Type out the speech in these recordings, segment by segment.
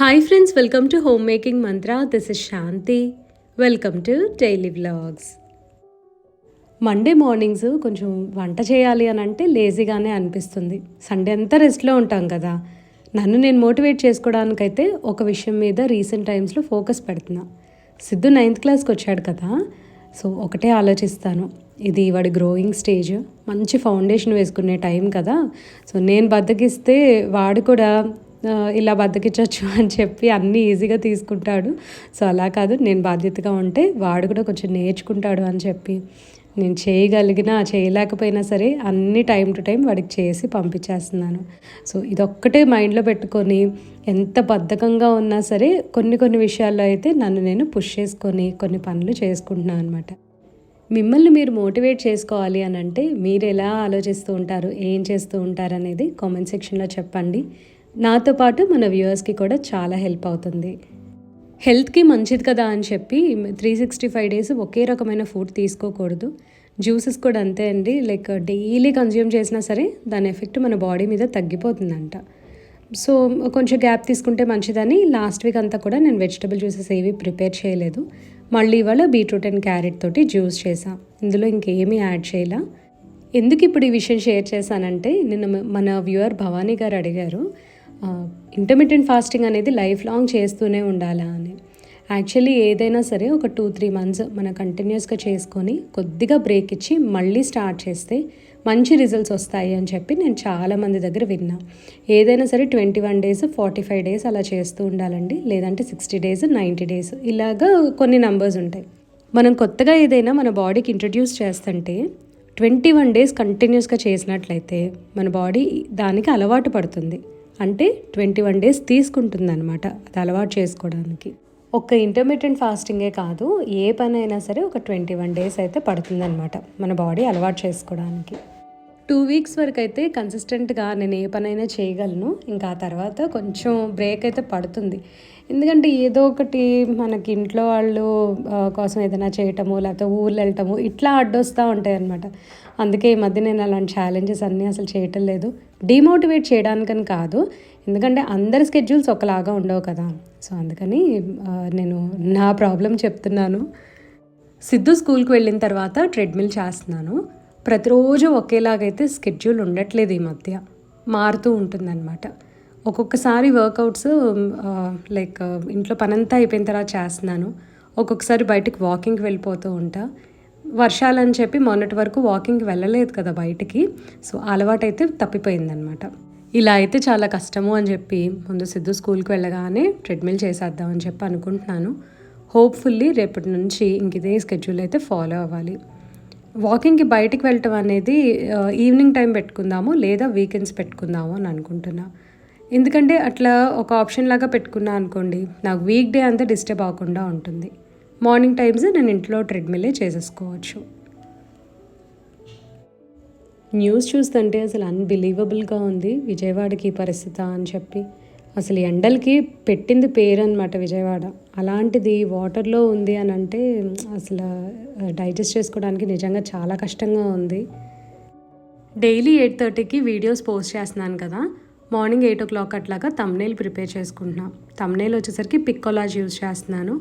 Hi friends welcome to home making mantra this is Shanti welcome to daily vlogs Monday mornings కొంచెం వంట చేయాలి అని అంటే లేజీగానే అనిపిస్తుంది. సండే అంతా రెస్ట్లో ఉంటాం కదా. నన్ను నేను మోటివేట్ చేసుకోవడానికైతే ఒక విషయం మీద రీసెంట్ టైమ్స్లో ఫోకస్ పెడుతున్నా. సిద్ధు నైన్త్ క్లాస్కి వచ్చాడు కదా. సో ఒకటే ఆలోచిస్తాను. ఇది వాడి గ్రోయింగ్ స్టేజ్ మంచి ఫౌండేషన్ వేసుకునే టైం కదా. సో నేను బద్దకిస్తే వాడు కూడా ఇలా బద్దకిచ్చొచ్చు అని చెప్పి అన్నీ ఈజీగా తీసుకుంటాడు. సో అలా కాదు నేను బాధ్యతగా ఉంటే వాడు కూడా కొంచెం నేర్చుకుంటాడు అని చెప్పి. నేను చేయగలిగినా చేయలేకపోయినా సరే అన్ని టైం టు టైం వాడికి చేసి పంపించేస్తున్నాను. సో ఇదొక్కటే మైండ్లో పెట్టుకొని ఎంత బద్ధకంగా ఉన్నా సరే కొన్ని కొన్ని విషయాల్లో అయితే నన్ను నేను పుష్ చేసుకొని కొన్ని పనులు చేసుకుంటున్నాను అనమాట మిమ్మల్ని మీరు మోటివేట్ చేసుకోవాలి అని అంటే మీరు ఎలా ఆలోచిస్తూ ఉంటారు ఏం చేస్తూ ఉంటారు అనేది కామెంట్ సెక్షన్లో చెప్పండి. నాతో పాటు మన వ్యూవర్స్కి కూడా చాలా హెల్ప్ అవుతుంది. హెల్త్కి మంచిది కదా అని చెప్పి త్రీ సిక్స్టీ ఫైవ్ డేస్ ఒకే రకమైన ఫుడ్ తీసుకోకూడదు. జ్యూసెస్ కూడా అంతే అండి. లైక్ డైలీ కన్జ్యూమ్ చేసినా సరే దాని ఎఫెక్ట్ మన బాడీ మీద తగ్గిపోతుందంట. సో కొంచెం గ్యాప్ తీసుకుంటే మంచిదని లాస్ట్ వీక్ అంతా కూడా నేను వెజిటబుల్ జ్యూసెస్ ఏవి ప్రిపేర్ చేయలేదు. మళ్ళీ ఇవాళ బీట్రూట్ అండ్ క్యారెట్ తోటి జ్యూస్ చేసా ఇందులో ఇంకేమీ యాడ్ చేయలా. ఎందుకు ఇప్పుడు ఈ విషయం షేర్ చేశానంటే నిన్న మన వ్యూవర్ భవానీ గారు అడిగారు ఇంటర్మీడియట్ ఫాస్టింగ్ అనేది లైఫ్ లాంగ్ చేస్తూనే ఉండాలా అని. యాక్చువల్లీ ఏదైనా సరే ఒక టూ త్రీ మంత్స్ మన కంటిన్యూస్గా చేసుకొని కొద్దిగా బ్రేక్ ఇచ్చి మళ్ళీ స్టార్ట్ చేస్తే మంచి రిజల్ట్స్ వస్తాయి అని చెప్పి నేను చాలా మంది దగ్గర విన్నా. ఏదైనా సరే twenty one days forty five days అలా చేస్తూ ఉండాలండి. లేదంటే సిక్స్టీ డేస్ నైంటీ డేస్ ఇలాగా కొన్ని నంబర్స్ ఉంటాయి. మనం కొత్తగా ఏదైనా మన బాడీకి ఇంట్రడ్యూస్ చేస్తుంటే ట్వంటీ వన్ డేస్ కంటిన్యూస్గా చేసినట్లయితే మన బాడీ దానికి అలవాటు పడుతుంది. అంటే ట్వంటీ వన్ డేస్ తీసుకుంటుంది అనమాట అది అలవాటు చేసుకోవడానికి. ఒక్క ఇంటర్మీడియట్ ఫాస్టింగే కాదు ఏ పని అయినా సరే ఒక ట్వంటీ వన్ డేస్ అయితే పడుతుందన్నమాట మన బాడీ అలవాటు చేసుకోవడానికి. టూ వీక్స్ వరకు అయితే కన్సిస్టెంట్గా నేను ఏ పనైనా చేయగలను. ఇంకా ఆ తర్వాత కొంచెం బ్రేక్ అయితే పడుతుంది. ఎందుకంటే ఏదో ఒకటి మనకి ఇంట్లో వాళ్ళు కోసం ఏదైనా చేయటము లేకపోతే ఊర్లు వెళ్ళటము ఇట్లా అడ్డొస్తూ ఉంటాయి అనమాట అందుకే ఈ మధ్య నేను అలాంటి ఛాలెంజెస్ అన్నీ అసలు చేయటం లేదు. డిమోటివేట్ చేయడానికని కాదు. ఎందుకంటే అందరి స్కెడ్యూల్స్ ఒకలాగా ఉండవు కదా. సో అందుకని నేను నా ప్రాబ్లం చెప్తున్నాను. సిద్ధు స్కూల్కి వెళ్ళిన తర్వాత ట్రెడ్మిల్ చేస్తున్నాను. ప్రతిరోజు ఒకేలాగైతే స్కెడ్యూల్ ఉండట్లేదు ఈ మధ్య. మారుతూ ఉంటుందన్నమాట. ఒక్కొక్కసారి వర్కౌట్స్ లైక్ ఇంట్లో పనంతా అయిపోయిన తర్వాత చేస్తున్నాను. ఒక్కొక్కసారి బయటికి వాకింగ్కి వెళ్ళిపోతూ ఉంటా. వర్షాలని చెప్పి మొన్నటి వరకు వాకింగ్కి వెళ్ళలేదు కదా బయటికి. సో అలవాటైతే తప్పిపోయిందనమాట ఇలా అయితే చాలా కష్టము అని చెప్పి ముందు సిద్ధు స్కూల్కి వెళ్ళగానే ట్రెడ్మిల్ చేసేద్దామని చెప్పి అనుకుంటున్నాను. హోప్ఫుల్లీ రేపటి నుంచి ఇంక ఇదే స్కెడ్యూల్ అయితే ఫాలో అవ్వాలి. వాకింగ్కి బయటికి వెళ్ళటం అనేది ఈవినింగ్ టైం పెట్టుకుందాము లేదా వీకెండ్స్ పెట్టుకుందాము అని అనుకుంటున్నా. ఎందుకంటే అట్లా ఒక ఆప్షన్ లాగా పెట్టుకున్నా అనుకోండి నాకు వీక్ డే అంతా డిస్టర్బ్ అవ్వకుండా ఉంటుంది. మార్నింగ్ టైమ్స్ నేను ఇంట్లో ట్రెడ్మిల్లే చేసేసుకోవచ్చు. న్యూస్ చూస్తుంటే అసలు అన్బిలీవబుల్గా ఉంది విజయవాడకి పరిస్థితి అని చెప్పి. అసలు ఎండలకి పెట్టింది పేరు అనమాట విజయవాడ. అలాంటిది వాటర్లో ఉంది అని అంటే అసలు డైజెస్ట్ చేసుకోవడానికి నిజంగా చాలా కష్టంగా ఉంది. డైలీ ఎయిట్ థర్టీకి వీడియోస్ పోస్ట్ చేస్తున్నాను కదా మార్నింగ్ ఎయిట్ ఓ క్లాక్ అట్లాగా తమ్నేల్ ప్రిపేర్ చేసుకుంటున్నాను తమ్నేల్ వచ్చేసరికి పిక్కోలాజ్ యూజ్ చేస్తున్నాను.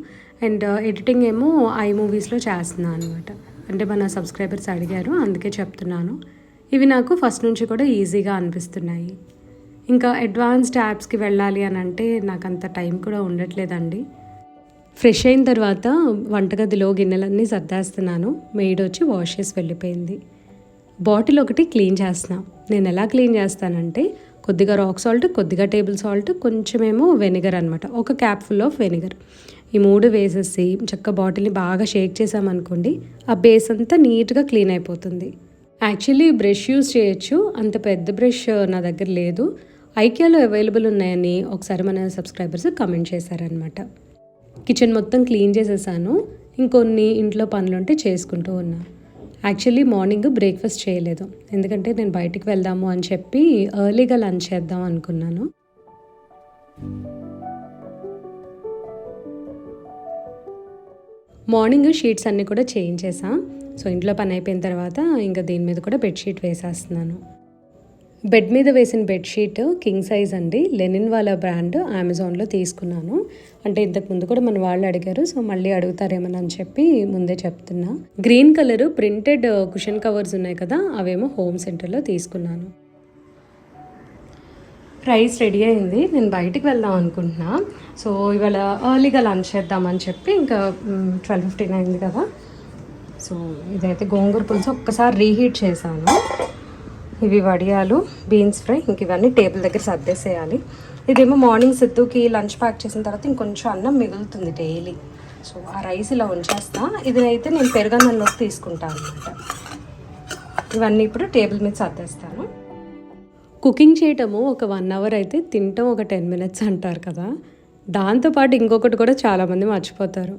అండ్ ఎడిటింగ్ ఏమో ఐ మూవీస్లో చేస్తున్నాను అనమాట అంటే మన సబ్స్క్రైబర్స్ అడిగారు అందుకే చెప్తున్నాను. ఇవి నాకు ఫస్ట్ నుంచి కూడా ఈజీగా అనిపిస్తున్నాయి. ఇంకా అడ్వాన్స్డ్ యాప్స్కి వెళ్ళాలి అని అంటే నాకు అంత టైం కూడా ఉండట్లేదండి. ఫ్రెష్ అయిన తర్వాత వంటగదిలో గిన్నెలన్నీ సర్దేస్తున్నాను. మెయిడ్ వచ్చి వాష్ చేసి వెళ్ళిపోయింది. బాటిల్ ఒకటి క్లీన్ చేస్తున్నా. నేను ఎలా క్లీన్ చేస్తానంటే కొద్దిగా రాక్ సాల్ట్ కొద్దిగా టేబుల్ సాల్ట్ కొంచెమేమో వెనిగర్ అనమాట ఒక క్యాప్ ఫుల్ ఆఫ్ వెనిగర్ ఈ మూడు వేసేసి చక్క బాటిల్ని బాగా షేక్ చేసామనుకోండి ఆ బేస్ అంతా నీట్గా క్లీన్ అయిపోతుంది. యాక్చువల్లీ బ్రష్ యూస్ చేయొచ్చు. అంత పెద్ద బ్రష్ నా దగ్గర లేదు. ఐకియాలో అవైలబుల్ ఉన్నాయని ఒకసారి మన సబ్స్క్రైబర్స్ కమెంట్ చేశారనమాట కిచెన్ మొత్తం క్లీన్ చేసేసాను. ఇంకొన్ని ఇంట్లో పనులుంటే చేసుకుంటూ ఉన్నా. యాక్చువల్లీ మార్నింగ్ బ్రేక్ఫాస్ట్ చేయలేదు. ఎందుకంటే నేను బయటికి వెళ్దాము అని చెప్పి ఎర్లీగా లంచ్ చేద్దాం అనుకున్నాను. మార్నింగ్ షీట్స్ అన్నీ కూడా చేంజ్ సో ఇంట్లో పని అయిపోయిన తర్వాత ఇంకా దీని మీద కూడా బెడ్షీట్ వేసేస్తున్నాను. బెడ్ మీద వేసిన బెడ్షీట్ కింగ్ సైజ్ అండి. లెనిన్ వాళ్ళ బ్రాండ్ అమెజాన్లో తీసుకున్నాను. అంటే ఇంతకు ముందు కూడా మన వాళ్ళు అడిగారు సో మళ్ళీ అడుగుతారేమని అని చెప్పి ముందే చెప్తున్నా. Green colour printed cushion covers ఉన్నాయి కదా అవేమో హోమ్ సెంటర్లో తీసుకున్నాను. రైస్ రెడీ అయింది. నేను బయటికి వెళ్దాం అనుకుంటున్నా. సో ఇవాళ ఎర్లీగా లంచ్ చేద్దామని చెప్పి ఇంకా ట్వెల్వ్ ఫిఫ్టీన్ అయింది కదా. సో ఇదైతే గోంగూర పులుసు ఒక్కసారి రీహీట్ చేశాను. ఇవి వడియాలు బీన్స్ ఫ్రై ఇంక ఇవన్నీ టేబుల్ దగ్గర సర్దేసేయాలి. ఇదేమో మార్నింగ్ సిద్ధుకి లంచ్ ప్యాక్ చేసిన తర్వాత ఇంకొంచెం అన్నం మిగులుతుంది డైలీ. సో ఆ రైస్ ఇలా ఉంచేస్తా. ఇది అయితే నేను పెరుగన్నంలోకి తీసుకుంటాను అనమాట ఇవన్నీ ఇప్పుడు టేబుల్ మీద సర్దేస్తాను. కుకింగ్ చేయటము ఒక వన్ అవర్ అయితే తినటం ఒక టెన్ మినిట్స్ అంటారు కదా. దాంతోపాటు ఇంకొకటి కూడా చాలామంది మర్చిపోతారు.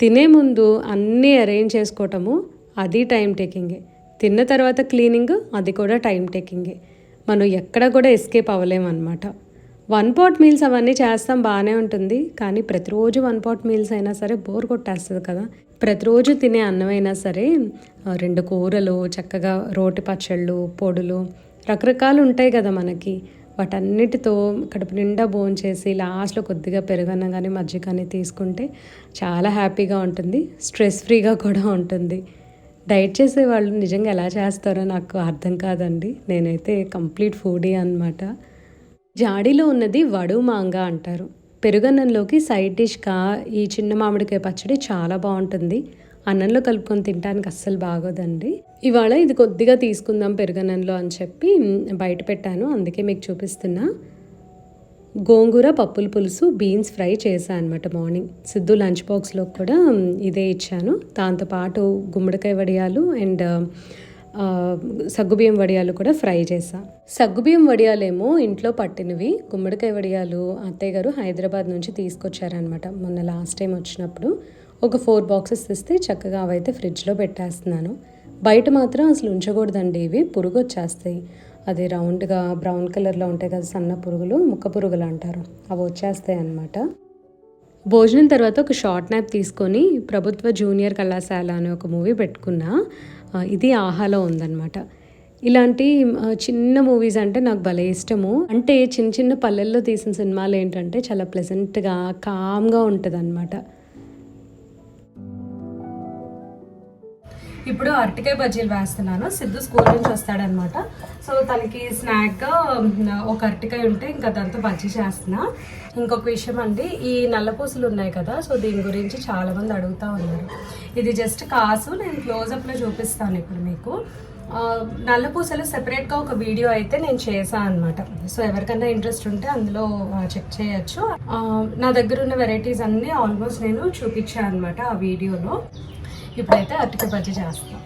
తినే ముందు అన్నీ అరేంజ్ చేసుకోవటము అది టైం టేకింగే. తిన్న తర్వాత క్లీనింగ్ అది కూడా టైం టేకింగే మనం ఎక్కడ కూడా ఎస్కేప్ అవ్వలేమన్నమాట. వన్ పాట్ మీల్స్ అవన్నీ చేస్తాం బాగానే ఉంటుంది. కానీ ప్రతిరోజు వన్ పాట్ మీల్స్ అయినా సరే బోర్ కొట్టేస్తుంది కదా. ప్రతిరోజు తినే అన్నం అయినా సరే రెండు కూరలు చక్కగా రోటి పచ్చళ్ళు పొడులు రకరకాలు ఉంటాయి కదా మనకి. వాటన్నిటితో కడుపు నిండా భోంచేసి లాస్ట్లో కొద్దిగా పెరుగన్న కానీ మజ్జిగ కానీ తీసుకుంటే చాలా హ్యాపీగా ఉంటుంది. స్ట్రెస్ ఫ్రీగా కూడా ఉంటుంది. డైట్ చేసే వాళ్ళు నిజంగా ఎలా చేస్తారో నాకు అర్థం కాదండి. నేనైతే కంప్లీట్ ఫుడీ అన్నమాట. జాడీలో ఉన్నది వడు మాంగా అంటారు. పెరుగన్నంలోకి సైడ్ డిష్గా ఈ చిన్న మామిడికాయ పచ్చడి చాలా బాగుంటుంది. అన్నంలో కలుపుకొని తినడానికి అస్సలు బాగోదండి. ఇవాళ ఇది కొద్దిగా తీసుకుందాం పెరుగన్నంలో అని చెప్పి బయట పెట్టాను. అందుకే మీకు చూపిస్తున్నా. గోంగూర పప్పుల పులుసు బీన్స్ ఫ్రై చేశాను అనమాట మార్నింగ్. సిద్ధు లంచ్ బాక్స్లో కూడా ఇదే ఇచ్చాను. దాంతోపాటు గుమ్మడికాయ వడియాలు అండ్ సగ్గుబియ్యం వడియాలు కూడా ఫ్రై చేసా సగ్గుబియ్యం వడియాలేమో ఇంట్లో పట్టినవి. గుమ్మడికాయ వడియాలు అత్తయ్య గారు హైదరాబాద్ నుంచి తీసుకొచ్చారనమాట మొన్న లాస్ట్ టైం వచ్చినప్పుడు. ఒక ఫోర్ బాక్సెస్ తెస్తే చక్కగా అవైతే ఫ్రిడ్జ్లో పెట్టేస్తున్నాను. బయట మాత్రం అసలు ఉంచకూడదండి ఇవి పురుగు వచ్చేస్తాయి అది రౌండ్గా బ్రౌన్ కలర్లో ఉంటాయి కదా సన్న పురుగులు ముక్క పురుగులు అంటారు. అవి వచ్చేస్తాయి అన్నమాట. భోజనం తర్వాత ఒక షార్ట్ నాప్ తీసుకొని ప్రభుత్వ జూనియర్ కళాశాల అనే ఒక మూవీ పెట్టుకున్నా. ఇది ఆహాలో ఉందన్నమాట. ఇలాంటి చిన్న మూవీస్ అంటే నాకు భలే ఇష్టము. అంటే చిన్న చిన్న పల్లెల్లో తీసిన సినిమాలు ఏంటంటే చాలా ప్లెజెంట్గా కామ్గా ఉంటుంది ఇప్పుడు అరటికాయ బజ్జీలు వేస్తున్నాను. సిద్ధు స్కూల్ నుంచి వస్తాడనమాట. సో తనకి స్నాక్గా ఒక అరటికాయ ఉంటే ఇంకా దాంతో బజ్జీ చేస్తున్నా. ఇంకొక విషయం అండి ఈ నల్లపూసలు ఉన్నాయి కదా సో దీని గురించి చాలామంది అడుగుతూ అడుగుతా ఉన్నారు. ఇది జస్ట్ కాసు నేను క్లోజప్లో చూపిస్తాను ఇప్పుడు మీకు. నల్ల పూసలు సెపరేట్గా ఒక వీడియో అయితే నేను చేశాను అనమాట సో ఎవరికైనా ఇంట్రెస్ట్ ఉంటే అందులో చెక్ చేయొచ్చు. నా దగ్గర ఉన్న వెరైటీస్ అన్నీ ఆల్మోస్ట్ నేను చూపించాను అనమాట ఆ వీడియోలో. ఇప్పుడైతే అరటికాయ బజ్జీ చేస్తాం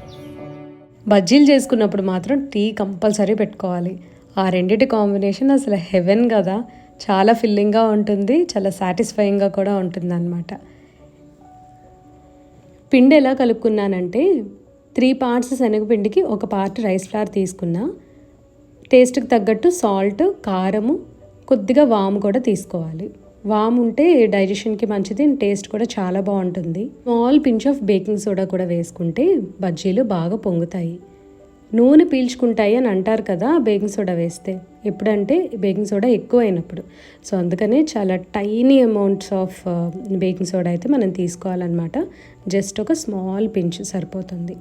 బజ్జీలు చేసుకున్నప్పుడు మాత్రం టీ కంపల్సరీ పెట్టుకోవాలి. ఆ రెండిటి కాంబినేషన్ అసలు హెవెన్ కదా. చాలా ఫిల్లింగ్గా ఉంటుంది చాలా సాటిస్ఫైయింగ్గా కూడా ఉంటుంది అనమాట పిండి ఎలా కలుపుకున్నానంటే త్రీ పార్ట్స్ శనగపిండికి ఒక పార్ట్ రైస్ ఫ్లవర్ తీసుకున్నా టేస్ట్కి తగ్గట్టు సాల్ట్ కారము కొద్దిగా వాము కూడా తీసుకోవాలి. వామ్ ఉంటే డైజెషన్కి మంచిది అండ్ టేస్ట్ కూడా చాలా బాగుంటుంది. Small pinch of baking soda కూడా వేసుకుంటే బజ్జీలు బాగా పొంగుతాయి. నూనె పీల్చుకుంటాయి అని అంటారు కదా బేకింగ్ సోడా వేస్తే. ఎప్పుడంటే బేకింగ్ సోడా ఎక్కువ అయినప్పుడు సో అందుకనే చాలా tiny amounts of baking soda అయితే మనం తీసుకోవాలన్నమాట. జస్ట్ ఒక స్మాల్ పించ్ సరిపోతుంది.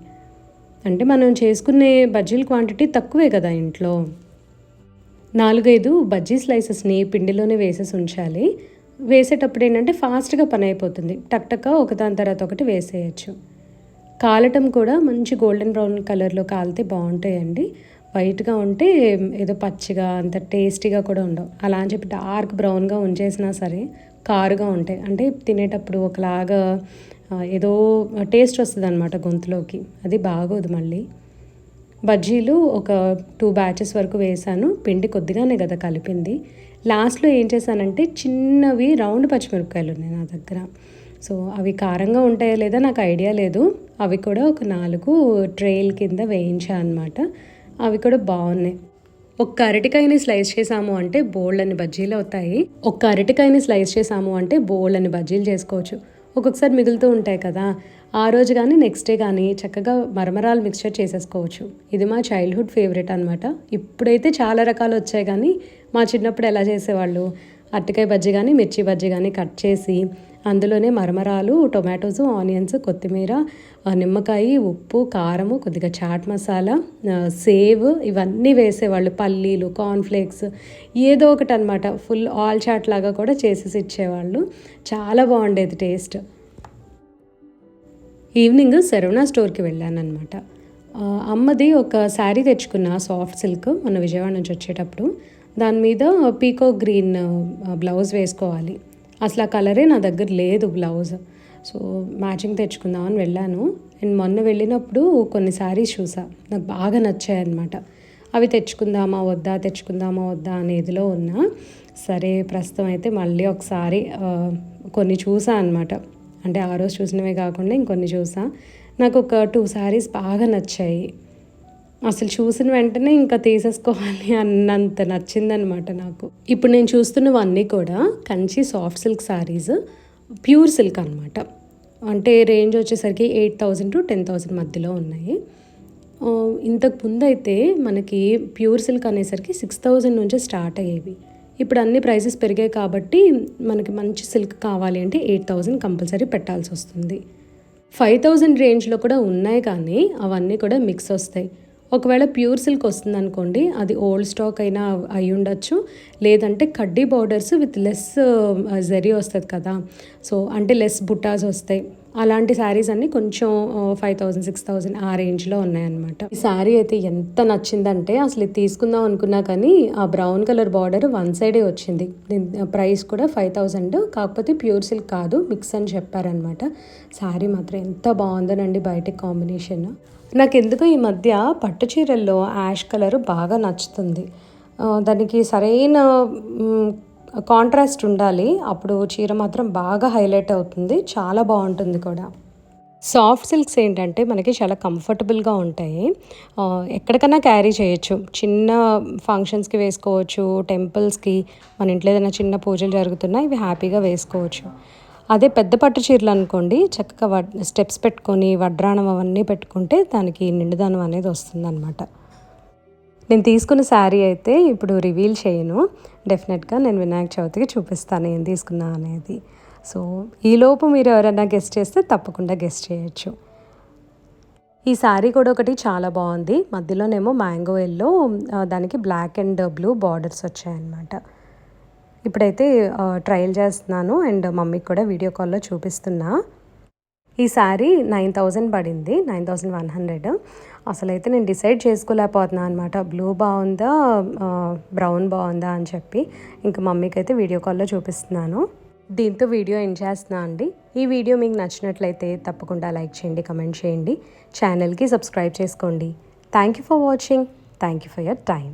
అంటే మనం చేసుకునే బజ్జీల క్వాంటిటీ తక్కువే కదా ఇంట్లో. నాలుగైదు బజ్జీ స్లైసెస్ని పిండిలోనే వేసేసి ఉంచాలి. వేసేటప్పుడు ఏంటంటే ఫాస్ట్గా పని అయిపోతుంది. టక్ ఒక ఒకదాని తర్వాత ఒకటి వేసేయచ్చు. కాలటం కూడా మంచి గోల్డెన్ బ్రౌన్ కలర్లో కాలితే బాగుంటాయండి. వైట్గా ఉంటే ఏదో పచ్చిగా అంత టేస్టీగా కూడా ఉండవు. అలా అని చెప్పి డార్క్ బ్రౌన్గా ఉంచేసినా సరే కారుగా ఉంటాయి. అంటే తినేటప్పుడు ఒకలాగా ఏదో టేస్ట్ వస్తుంది అనమాట గొంతులోకి. అది బాగోదు మళ్ళీ. బజ్జీలు ఒక టూ బ్యాచెస్ వరకు వేసాను. పిండి కొద్దిగానే కదా కలిపింది. లాస్ట్లో ఏం చేశానంటే చిన్నవి రౌండ్ పచ్చిమిరపకాయలు ఉన్నాయి నా దగ్గర. సో అవి కారంగా ఉంటాయో లేదా నాకు ఐడియా లేదు. అవి కూడా ఒక నాలుగు ట్రేల్ కింద వేయించా అనమాట అవి కూడా బాగున్నాయి. ఒక్క అరటికాయని స్లైస్ చేసాము అంటే బోల్డ్ అని బజ్జీలు అవుతాయి. ఒక్క అరటికాయని స్లైస్ చేసాము అంటే బోల్డ్ అని బజ్జీలు చేసుకోవచ్చు. ఒక్కొక్కసారి మిగులుతూ ఉంటాయి కదా. ఆ రోజు కానీ నెక్స్ట్ డే కానీ చక్కగా మరమరాలు మిక్స్చర్ చేసేసుకోవచ్చు. ఇది మా చైల్డ్హుడ్ ఫేవరెట్ అనమాట ఇప్పుడైతే చాలా రకాలు వచ్చాయి కానీ మా చిన్నప్పుడు ఎలా చేసేవాళ్ళు? అరటికాయ బజ్జీ కానీ మిర్చి బజ్జీ కానీ కట్ చేసి అందులోనే మరమరాలు టొమాటోస్ ఆనియన్స్ కొత్తిమీర నిమ్మకాయ ఉప్పు కారము కొద్దిగా చాట్ మసాలా సేవ్ ఇవన్నీ వేసేవాళ్ళు పల్లీలు కార్న్ఫ్లేక్స్ ఏదో ఒకటి అనమాట ఫుల్ ఆల్ చాట్ లాగా కూడా చేసేసి ఇచ్చేవాళ్ళు. చాలా బాగుండేది టేస్ట్ ఈవినింగ్ శరవణ స్టోర్కి వెళ్ళాను అనమాట అమ్మది ఒక శారీ తెచ్చుకున్న సాఫ్ట్ సిల్క్ మన విజయవాడ నుంచి వచ్చేటప్పుడు. దాని మీద పీకో గ్రీన్ బ్లౌజ్ వేసుకోవాలి. అసలు ఆ కలరే నా దగ్గర లేదు బ్లౌజ్. సో మ్యాచింగ్ తెచ్చుకుందామని వెళ్ళాను. అండ్ మొన్న వెళ్ళినప్పుడు కొన్ని శారీస్ చూసా. నాకు బాగా నచ్చాయి అనమాట అవి తెచ్చుకుందామా వద్దా తెచ్చుకుందామా వద్దా అనేదిలో ఉన్నా సరే ప్రస్తుతం అయితే మళ్ళీ ఒకసారి కొన్ని చూసా అనమాట అంటే ఆ రోజు చూసినవే కాకుండా ఇంకొన్ని చూసా. నాకు ఒక టూ శారీస్ బాగా నచ్చాయి. అసలు చూసిన వెంటనే ఇంకా తీసేసుకోవాలి అన్నంత నచ్చిందనమాట నాకు. ఇప్పుడు నేను చూస్తున్నవన్నీ కూడా Kanchi soft silk saris pure silk అనమాట అంటే రేంజ్ వచ్చేసరికి eight thousand to ten thousand మధ్యలో ఉన్నాయి. ఇంతకు ముందు అయితే మనకి ప్యూర్ సిల్క్ అనేసరికి సిక్స్ థౌజండ్ నుంచే స్టార్ట్ అయ్యేవి. ఇప్పుడు అన్ని ప్రైసెస్ పెరిగాయి కాబట్టి మనకి మంచి సిల్క్ కావాలి అంటే ఎయిట్ థౌజండ్ కంపల్సరీ పెట్టాల్సి వస్తుంది. ఫైవ్ థౌజండ్ రేంజ్లో కూడా ఉన్నాయి కానీ అవన్నీ కూడా మిక్స్ వస్తాయి. ఒకవేళ ప్యూర్ సిల్క్ వస్తుంది అనుకోండి అది ఓల్డ్ స్టాక్ అయినా అయి ఉండొచ్చు. లేదంటే కడ్డీ బార్డర్స్ విత్ లెస్ జరీ వస్తుంది కదా. సో అంటే లెస్ బుట్టాస్ వస్తాయి. అలాంటి శారీస్ అన్నీ కొంచెం ఫైవ్ థౌజండ్ సిక్స్ థౌజండ్ ఆ రేంజ్లో ఉన్నాయన్నమాట. ఈ శారీ అయితే ఎంత నచ్చిందంటే అసలు ఇది తీసుకుందాం అనుకున్నా కానీ ఆ బ్రౌన్ కలర్ బార్డర్ వన్ సైడే వచ్చింది. ప్రైస్ కూడా ఫైవ్ థౌజండ్ కాకపోతే ప్యూర్ సిల్క్ కాదు మిక్స్ అని చెప్పారనమాట శారీ మాత్రం ఎంత బాగుందనండి బయట కాంబినేషన్. నాకు ఈ మధ్య పట్టు చీరల్లో యాష్ కలర్ బాగా నచ్చుతుంది. దానికి సరైన కాంట్రాస్ట్ ఉండాలి. అప్పుడు చీర మాత్రం బాగా హైలైట్ అవుతుంది. చాలా బాగుంటుంది కూడా. సాఫ్ట్ సిల్క్స్ ఏంటంటే మనకి చాలా కంఫర్టబుల్గా ఉంటాయి. ఎక్కడికైనా క్యారీ చేయొచ్చు. చిన్న ఫంక్షన్స్కి వేసుకోవచ్చు టెంపుల్స్కి మన ఇంట్లో ఏదైనా చిన్న పూజలు జరుగుతున్నా ఇవి హ్యాపీగా వేసుకోవచ్చు. అదే పెద్ద పట్టు చీరలు అనుకోండి చక్కగా వడ్ స్టెప్స్ పెట్టుకొని వడ్రాణం అవన్నీ పెట్టుకుంటే దానికి నిండుదనం అనేది వస్తుందన్నమాట. నేను తీసుకున్న శారీ అయితే ఇప్పుడు రివీల్ చేయను. డెఫినెట్గా నేను వినాయక చవితికి చూపిస్తాను ఏం తీసుకున్నా అనేది. సో ఈలోపు మీరు ఎవరైనా గెస్ట్ చేస్తే తప్పకుండా గెస్ట్ చేయొచ్చు. ఈ శారీ కూడా ఒకటి చాలా బాగుంది. మధ్యలోనేమో మ్యాంగో ఎల్లో దానికి బ్లాక్ అండ్ బ్లూ బార్డర్స్ వచ్చాయన్నమాట. ఇప్పుడైతే ట్రయల్ చేస్తున్నాను. అండ్ మమ్మీకి కూడా వీడియో కాల్లో చూపిస్తున్నా. ఈ శారీ నైన్ థౌజండ్ పడింది. Nine thousand one hundred. అసలైతే నేను డిసైడ్ చేసుకోలేకపోతున్నాను అనమాట బ్లూ బాగుందా బ్రౌన్ బాగుందా అని చెప్పి ఇంకా మమ్మీకి అయితే వీడియో కాల్లో చూపిస్తున్నాను. దీంతో వీడియో ఎండ్ చేస్తున్నా అండి. ఈ వీడియో మీకు నచ్చినట్లయితే తప్పకుండా లైక్ చేయండి కమెంట్ చేయండి. ఛానల్కి సబ్స్క్రైబ్ చేసుకోండి. Thank you for watching thank you for your time